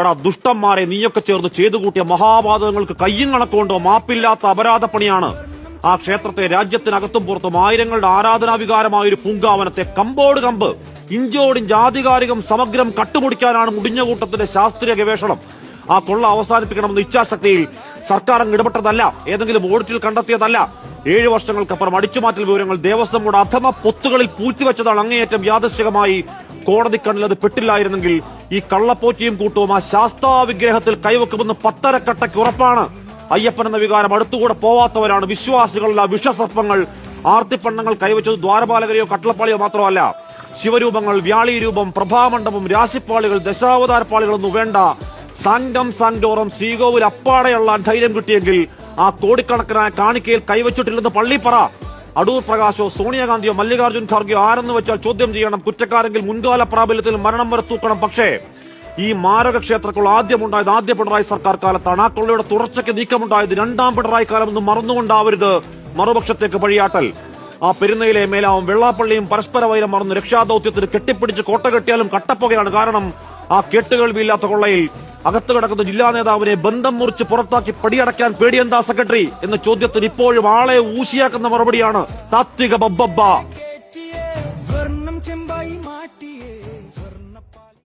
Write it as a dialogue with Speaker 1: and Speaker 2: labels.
Speaker 1: എടാ ദുഷ്ടന്മാരെ നീയൊക്കെ ചേർന്ന് ചെയ്തു കൂട്ടിയ മഹാപാതകങ്ങൾക്ക് കയ്യും കണക്കുകൊണ്ടോ മാപ്പില്ലാത്ത അപരാധപ്പണിയാണ്. ആ ക്ഷേത്രത്തെ രാജ്യത്തിനകത്തും പുറത്തും ആയിരങ്ങളുടെ ആരാധനാവികാരമായ ഒരു പൂങ്കാവനത്തെ കമ്പോട് കമ്പ്. ഇഞ്ചോടിഞ്ച് ആധികാരികം സമഗ്രം കട്ടുമുടിക്കാനാണ് മുടിഞ്ഞ കൂട്ടത്തിന്റെ ശാസ്ത്രീയ ഗവേഷണം. ആ കൊള്ള അവസാനിപ്പിക്കണമെന്ന ഇച്ഛാശക്തിയിൽ സർക്കാർ അങ്ങ് ഇടപെട്ടതല്ല. ഏതെങ്കിലും ഓഡിറ്റിൽ കണ്ടെത്തിയതല്ല. ഏഴു വർഷങ്ങൾക്കപ്പുറം അടിച്ചുമാറ്റൽ വിവരങ്ങൾ ദേവസ്വം ബോർഡ് അഥമ പൊത്തുകളിൽ പൂഴ്ത്തിവെച്ചതാണ് അങ്ങേയറ്റം യാദൃശികമായി കോടതി കണ്ണിൽ അത് പെട്ടില്ലായിരുന്നെങ്കിൽ ഈ കള്ളപ്പോറ്റിയും കൂട്ടവും ആ ശാസ്താ വിഗ്രഹത്തിൽ കൈവെക്കുമെന്ന് പത്തരക്കട്ടയ്ക്ക് ഉറപ്പാണ്. അയ്യപ്പൻ എന്ന വികാരം അടുത്തുകൂടെ പോവാത്തവരാണ് വിശ്വാസികളുള്ള വിഷസർപ്പങ്ങൾ. ആർത്തിപ്പണ്ണങ്ങൾ കൈവച്ചത് ദ്വാരപാലകരെയോ കട്ടളപ്പാളിയോ മാത്രമല്ല. ശിവരൂപങ്ങൾ വ്യാളി രൂപം പ്രഭാമണ്ഡപം രാശിപ്പാളികൾ ദശാവതാരപ്പാളികളൊന്നും വേണ്ട. സാങ്കം സാങ്ടോറും ശ്രീകോവിൽ അപ്പാടെയുള്ള ധൈര്യം കിട്ടിയെങ്കിൽ ആ കോടിക്കണക്കിനായ കാണിക്കയിൽ കൈവച്ചിട്ടില്ലെന്ന് പള്ളിപ്പറ. അടൂർ പ്രകാശോ സോണിയാഗാന്ധിയോ മല്ലികാർജുൻ ഖാർഗെയോ ആരെന്ന് വെച്ചാൽ ചോദ്യം ചെയ്യണം. കുറ്റക്കാരെങ്കിൽ മുൻകാല പ്രാബല്യത്തിൽ മരണം വരെ തൂക്കണം. പക്ഷേ ഈ മാരക ക്ഷേത്രക്കുള്ള ആദ്യമുണ്ടായത് ആദ്യ പിണറായി സർക്കാർ കാലത്താണ്. ആ കൊള്ളയുടെ തുടർച്ചയ്ക്ക് നീക്കമുണ്ടായത് രണ്ടാം പിണറായി കാലം എന്ന് മറന്നുകൊണ്ടാവരുത്. മറുപക്ഷത്തേക്ക് വഴിയാട്ടൽ. ആ പെരുന്നയിലെ മേലാവും വെള്ളാപ്പള്ളിയും പരസ്പര വൈരം മറന്ന് രക്ഷാദൌത്യത്തിന് കെട്ടിപ്പിടിച്ച് കോട്ട കെട്ടിയാലും കട്ടപ്പുകയാണ് കാരണം. ആ കെട്ടുകൾ കേട്ടുകേൾവിയില്ലാത്ത കൊള്ളയിൽ അകത്ത് കിടക്കുന്ന ജില്ലാ നേതാവിനെ ബന്ധം മുറിച്ച് പുറത്താക്കി പടിയടക്കാൻ പേടിയെന്താ സെക്രട്ടറി? എന്ന ചോദ്യത്തിന് ഇപ്പോഴും ആളെ ഊശിയാക്കുന്ന മറുപടിയാണ് താത്വിക ബബ്ബബ്ബ.